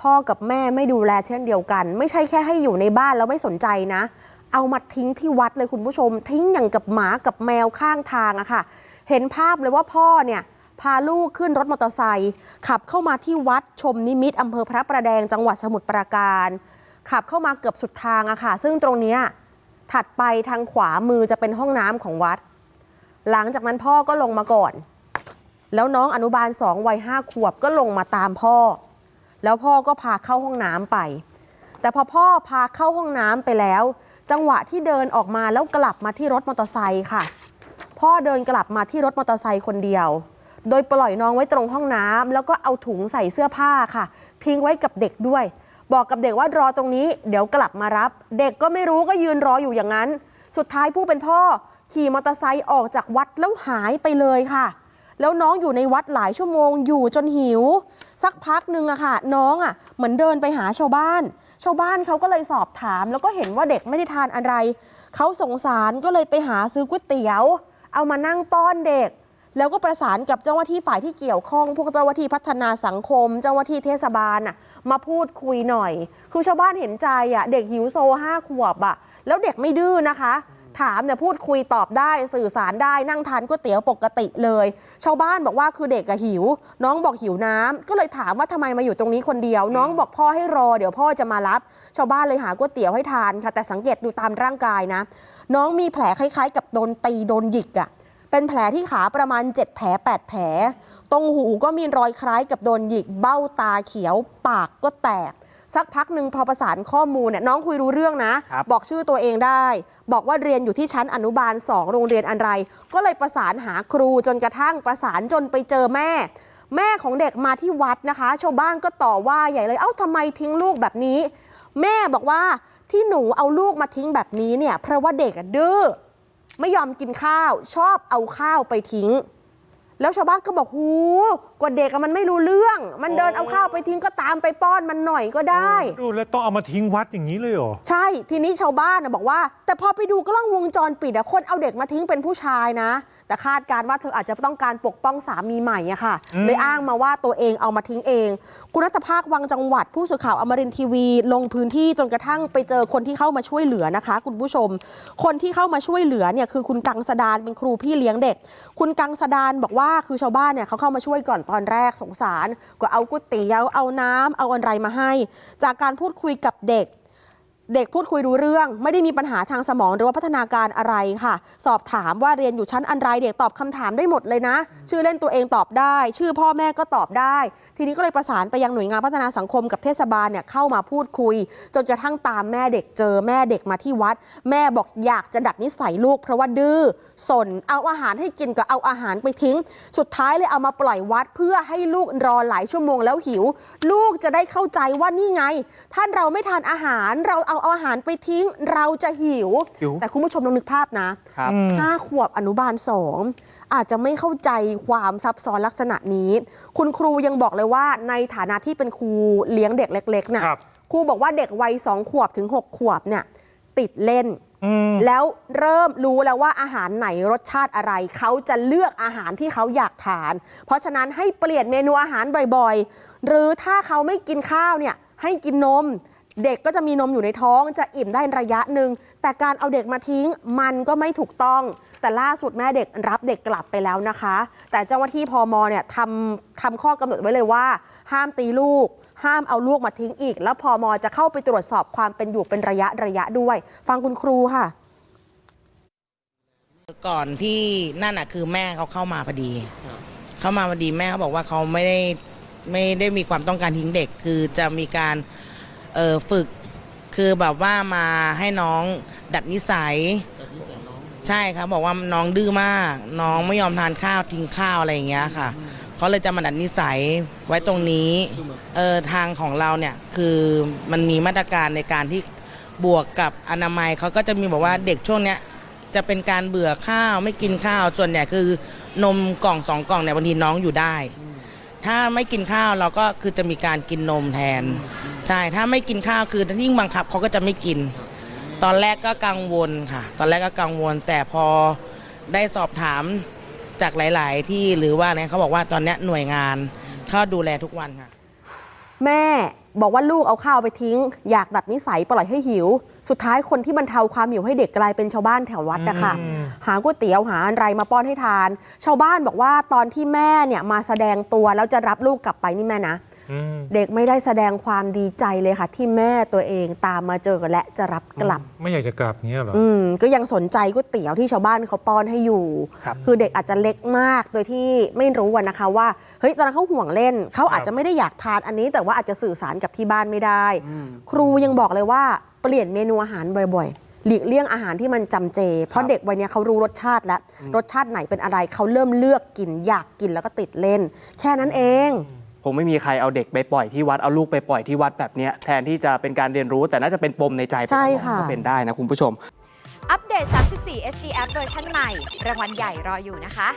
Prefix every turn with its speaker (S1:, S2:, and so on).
S1: พ่อกับแม่ไม่ดูแลเช่นเดียวกัน ไม่ใช่แค่ให้อยู่ในบ้านแล้วไม่สนใจนะ เอามาทิ้งที่วัดเลยคุณผู้ชม ทิ้งอย่างกับหมากับแมวข้างทางอะค่ะ เห็นภาพเลยว่าพ่อเนี่ยพาลูกขึ้นรถมอเตอร์ไซค์ขับเข้ามาที่วัดชมนิมิตอำเภอพระประแดงจังหวัดสมุทรปราการ ขับเข้ามาเกือบสุดทางอะค่ะ ซึ่งตรงนี้ถัดไปทางขวามือจะเป็นห้องน้ำของวัด หลังจากนั้นพ่อก็ลงมาก่อน แล้วน้องอนุบาลสองวัยห้าขวบก็ลงมาตามพ่อ แล้วพ่อก็พาเข้าห้องน้ำไป แต่พอพ่อพาเข้าห้องน้ำไปแล้ว จังหวะที่เดินออกมาแล้วกลับมาที่รถมอเตอร์ไซค์ค่ะ พ่อเดินกลับมาที่รถมอเตอร์ไซค์คนเดียว โดยปล่อยน้องไว้ตรงห้องน้ำแล้วก็เอาถุงใส่เสื้อผ้าค่ะ ทิ้งไว้กับเด็กด้วย บอกกับเด็กว่ารอตรงนี้ เดี๋ยวกลับมารับ เด็กก็ไม่รู้ก็ยืนรออยู่อย่างนั้น สุดท้ายผู้เป็นพ่อขี่มอเตอร์ไซค์ออกจากวัดแล้วหายไปเลยค่ะ แล้วน้องอยู่ในวัดหลายชั่วโมงอยู่จนหิว สักพักหนึ่งอะค่ะ น้องอะเหมือนเดินไปหาชาวบ้าน ชาวบ้านเขาก็เลยสอบถาม แล้วก็เห็นว่าเด็กไม่ได้ทานอะไร เขาสงสารก็เลยไปหาซื้อก๋วยเตี๋ยว เอามานั่งป้อนเด็ก แล้วก็ประสานกับเจ้าหน้าที่ฝ่ายที่เกี่ยวข้อง พวกเจ้าหน้าที่พัฒนาสังคม เจ้าหน้าที่เทศบาลน่ะมาพูดคุยหน่อย คือชาวบ้านเห็นใจอะเด็กหิวโซห้าขวบอะแล้วเด็กไม่ดื้อนะคะ ถามเนี่ยพูดคุยตอบได้สื่อสารได้นั่งทานก๋วยเตี๋ยวปกติเลย ชาวบ้านบอกว่าคือเด็กอะหิว น้องบอกหิวน้ำก็เลยถามว่าทำไมมาอยู่ตรงนี้คนเดียว น้องบอกพ่อให้รอเดี๋ยวพ่อจะมารับ ชาวบ้านเลยหาก๋วยเตี๋ยวให้ทานค่ะแต่สังเกตดูตามร่างกายนะ น้องมีแผลคล้ายๆ กับโดนตีโดนหยิกอะเป็นแผลที่ขาประมาณ 7 แผล 8 แผล ตรงหูก็มีรอยคล้ายกับโดนหยิก เบ้าตาเขียว ปากก็แตก สักพักหนึ่งพอประสานข้อมูลเนี่ยน้องคุยรู้เรื่องนะ
S2: ครับ
S1: บอกชื่อตัวเองได้ บอกว่าเรียนอยู่ที่ชั้นอนุบาล 2 โรงเรียนอะไร ก็เลยประสานหาครูจนกระทั่งประสานจนไปเจอแม่ แม่ของเด็กมาที่วัดนะคะ ชาวบ้านก็ต่อว่าใหญ่เลยเอ้าทำไมทิ้งลูกแบบนี้ แม่บอกว่าที่หนูเอาลูกมาทิ้งแบบนี้เนี่ยเพราะว่าเด็กอะดื้อ ไม่ยอมกินข้าวชอบเอาข้าวไปทิ้ง แล้วชาวบ้านก็บอกหูกว่าเด็กอะมันไม่รู้เรื่อง มันเดินเอาข้าวไปทิ้งก็ตามไปป้อนมันหน่อยก็ได้
S3: ดูแล้วต้องเอามาทิ้งวัดอย่างนี้เลยเหรอ
S1: ใช่ทีนี้ชาวบ้านนะบอกว่า แต่พอไปดูกล้องวงจรปิดอะคนเอาเด็กมาทิ้งเป็นผู้ชายนะ แต่คาดการณ์ว่าเธออาจจะต้องการปกป้องสามีใหม่อะค่ะ
S3: อืม
S1: เลยอ้างมาว่าตัวเองเอามาทิ้งเอง คุณรัตภาควังจังหวัด ผู้สื่อข่าวอมรินทร์ทีวี ลงพื้นที่จนกระทั่งไปเจอคนที่เข้ามาช่วยเหลือนะคะ คุณผู้ชม คนที่เข้ามาช่วยเหลือเนี่ยคือคุณกังสดานเป็นครูพี่เลี้ยงเด็ก คุณกังสดานบอกว่าคือชาวบ้านเนี่ยเขาเข้ามาช่วยก่อนตอนแรกสงสาร ก็เอาก๋วยเตี๋ยวเอาน้ำเอาอะไรมาให้ จากการพูดคุยกับเด็ก เด็กพูดคุยรู้เรื่อง ไม่ได้มีปัญหาทางสมองหรือว่าพัฒนาการอะไรค่ะ สอบถามว่าเรียนอยู่ชั้นอันไรเด็กตอบคำถามได้หมดเลยนะ ชื่อเล่นตัวเองตอบได้ ชื่อพ่อแม่ก็ตอบได้ ทีนี้ก็เลยประสานไปยังหน่วยงานพัฒนาสังคมกับเทศบาลเนี่ยเข้ามาพูดคุย จนกระทั่งตามแม่เด็กเจอแม่เด็กมาที่วัด แม่บอกอยากจะดัดนิสัยลูก เพราะว่าดื้อสนเอาอาหารให้กินก็เอาอาหารไปทิ้ง สุดท้ายเลยเอามาปล่อยวัด เพื่อให้ลูกรอหลายชั่วโมงแล้วหิว ลูกจะได้เข้าใจว่านี่ไงท่านเราไม่ทานอาหารเราเอาอาหารไปทิ้งเราจะหิว
S3: หิว
S1: แต่คุณผู้ชมลองนึกภาพนะครับ ห้าขวบอนุบาลสองอาจจะไม่เข้าใจความซับซ้อนลักษณะนี้ คุณครูยังบอกเลยว่าในฐานะที่เป็นครูเลี้ยงเด็กเล็กๆน่ะ
S3: ครับ
S1: ครูบอกว่าเด็กวัยสองขวบถึงหกขวบเนี่ยติดเล่น
S3: อืม
S1: แล้วเริ่มรู้แล้วว่าอาหารไหนรสชาติอะไร เขาจะเลือกอาหารที่เขาอยากทาน เพราะฉะนั้นให้เปลี่ยนเมนูอาหารบ่อยๆ หรือถ้าเขาไม่กินข้าวเนี่ยให้กินนม เด็กก็จะมีนมอยู่ในท้องจะอิ่มได้ระยะหนึ่งแต่การเอาเด็กมาทิ้งมันก็ไม่ถูกต้อง แต่ล่าสุดแม่เด็กรับเด็กกลับไปแล้วนะคะ แต่เจ้าหน้าที่พมเนี่ยทำทำข้อกำหนดไว้เลยว่า ห้ามตีลูก ห้ามเอาลูกมาทิ้งอีก แล้วพมจะเข้าไปตรวจสอบความเป็นอยู่เป็นระยะระยะด้วย ฟังคุณครูค่ะ
S4: ก่อนที่นั่นอะคือแม่เขาเข้ามาพอดี เข้ามาพอดีแม่เขาบอกว่าเขาไม่ได้ไม่ได้มีความต้องการทิ้งเด็ก คือจะมีการเอ่อ ฝึกคือแบบว่ามาให้น้องดัดนิสัย ใช่ครับบอกว่าน้องดื้อมาก น้องไม่ยอมทานข้าวทิ้งข้าวอะไรอย่างเงี้ยค่ะเขาเลยจะมาดัดนิสัยไว้ตรงนี้เออทางของเราเนี่ยคือมันมีมาตรการในการที่บวกกับอนามัยเขาก็จะมีบอกว่าเด็กช่วงเนี้ยจะเป็นการเบื่อข้าวไม่กินข้าวส่วนใหญ่คือนมกล่องสองกล่องเนี่ยบางทีน้องอยู่ได้ ถ้าไม่กินข้าวเราก็คือจะมีการกินนมแทน ใช่ถ้าไม่กินข้าวคือยิ่งบังคับเขาก็จะไม่กิน ตอนแรกก็กังวลค่ะ ตอนแรกก็กังวล แต่พอได้สอบถามจากหลาย ๆ ที่หรือว่าเนี่ยเขาบอกว่าตอนเนี้ยหน่วยงานเข้าดูแลทุกวันค่ะ
S1: แม่บอกว่าลูกเอาข้าวไปทิ้ง อยากดัดนิสัยปล่อยให้หิว สุดท้ายคนที่บรรเทาความหิวให้เด็กกลายเป็นชาวบ้านแถววัดนะคะ
S3: อืม
S1: หาก๋วยเตี๋ยวหาอะไรมาป้อนให้ทาน ชาวบ้านบอกว่าตอนที่แม่เนี่ยมาแสดงตัวแล้วจะรับลูกกลับไปนี่แม่นะ
S3: อืม
S1: เด็กไม่ได้แสดงความดีใจเลยค่ะ ที่แม่ตัวเองตามมาเจอและจะรับกลับ
S3: ไม่อยากจะกลับเงี้ยเหรอ
S1: อืมก็ยังสนใจก๋วยเตี๋ยวที่ชาวบ้านเขาป้อนให้อยู่
S2: ครับ
S1: คือเด็กอาจจะเล็กมากโดยที่ไม่รู้อะนะคะว่าเฮ้ยตอนนั้นเขาห่วงเล่นเขาอาจจะไม่ได้อยากทานอันนี้ แต่ว่าอาจจะสื่อสารกับที่บ้านไม่ได้ ครูยังบอกเลยว่าเปลี่ยนเมนูอาหารบ่อยๆหลีกเลี่ยงอาหารที่มันจำเจ เพราะเด็กวัยเนี้ยเขารู้รสชาติแล้วรสชาติไหนเป็นอะไรเขาเริ่มเลือกกินอยากกินแล้วก็ติดเล่น แค่นั้นเอง
S2: ค งไม่มีใครเอาเด็กไปปล่อยที่วัดเอาลูกไปปล่อยที่วัดแบบเนี้ยแทนที่จะเป็นการเรียนรู้ แต่น่าจะเป็นปมในใจไป
S1: ใช่
S2: ตลอด
S1: ค่ะ
S2: ก็เป็นได้นะคุณผู้ชม
S5: อัปเดต 34 HD App เวอร์ชันใหม่ รางวัลใหญ่รออยู่นะคะ